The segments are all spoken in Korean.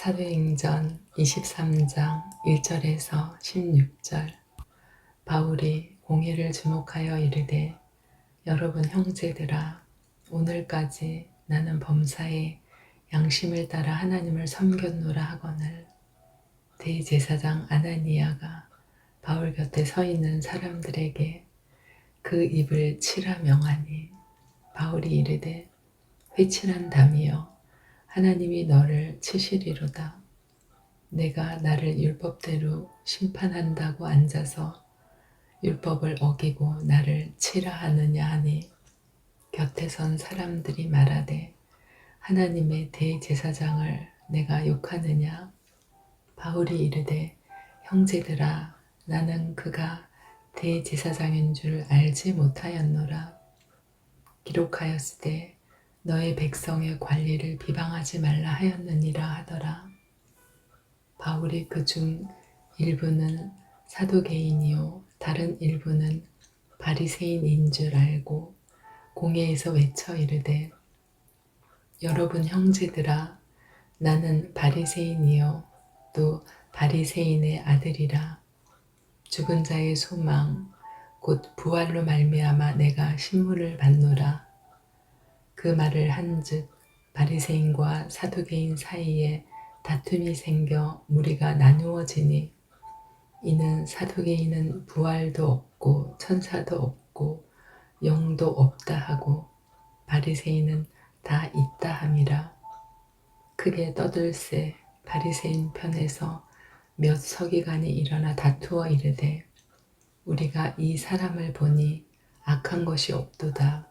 사도행전 23장 1절에서 16절. 바울이 공회를 주목하여 이르되 여러분 형제들아 오늘까지 나는 범사에 양심을 따라 하나님을 섬겼노라 하거늘. 대제사장 아나니아가 바울 곁에 서 있는 사람들에게 그 입을 치라 명하니 바울이 이르되 회칠한 담이여 하나님이 너를 치시리로다. 내가 나를 율법대로 심판한다고 앉아서 율법을 어기고 나를 치라 하느냐 하니 곁에 선 사람들이 말하되 하나님의 대제사장을 내가 욕하느냐 바울이 이르되 형제들아 나는 그가 대제사장인 줄 알지 못하였노라 기록하였으되 너의 백성의 관리를 비방하지 말라 하였느니라 하더라. 바울이 그 중 일부는 사도개인이요 다른 일부는 바리새인인 줄 알고 공회에서 외쳐 이르되 여러분 형제들아 나는 바리새인이요 또 바리새인의 아들이라 죽은 자의 소망 곧 부활로 말미암아 내가 신문을 받노라 그 말을 한즉 바리새인과 사두개인 사이에 다툼이 생겨 무리가 나누어지니 이는 사두개인은 부활도 없고 천사도 없고 영도 없다 하고 바리새인은 다 있다 함이라. 크게 떠들새 바리새인 편에서 몇 서기관이 일어나 다투어 이르되 우리가 이 사람을 보니 악한 것이 없도다.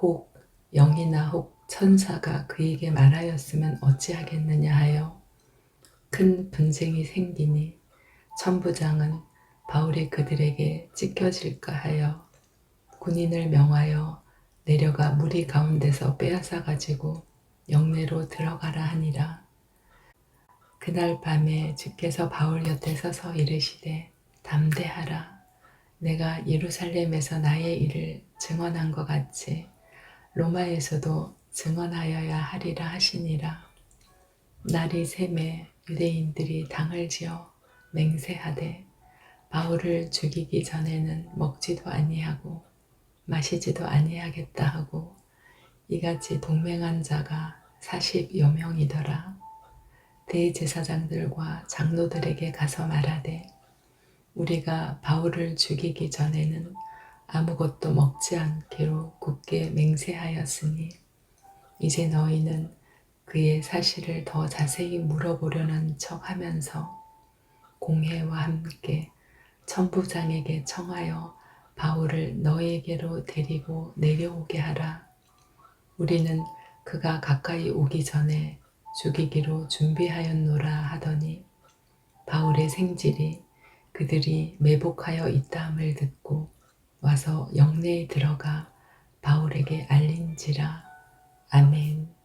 혹 영이나 혹 천사가 그에게 말하였으면 어찌하겠느냐 하여 큰 분쟁이 생기니 천부장은 바울이 그들에게 찢겨질까 하여 군인을 명하여 내려가 무리 가운데서 빼앗아 가지고 영내로 들어가라 하니라. 그날 밤에 주께서 바울 곁에 서서 이르시되 담대하라. 내가 예루살렘에서 나의 일을 증언한 것 같이 로마에서도 증언하여야 하리라 하시니라. 날이 샘에 유대인들이 당을 지어 맹세하되 바울을 죽이기 전에는 먹지도 아니하고 마시지도 아니하겠다 하고 이같이 동맹한 자가 40여 명이더라. 대제사장들과 장로들에게 가서 말하되 우리가 바울을 죽이기 전에는 아무것도 먹지 않기로 굳게 맹세하였으니 이제 너희는 그의 사실을 더 자세히 물어보려는 척 하면서 공회와 함께 천부장에게 청하여 바울을 너에게로 데리고 내려오게 하라. 우리는 그가 가까이 오기 전에 죽이기로 준비하였노라 하더니 바울의 생질이 그들이 매복하여 있다함을 듣고 와서 영내에 들어가 바울에게 알린지라. 아멘.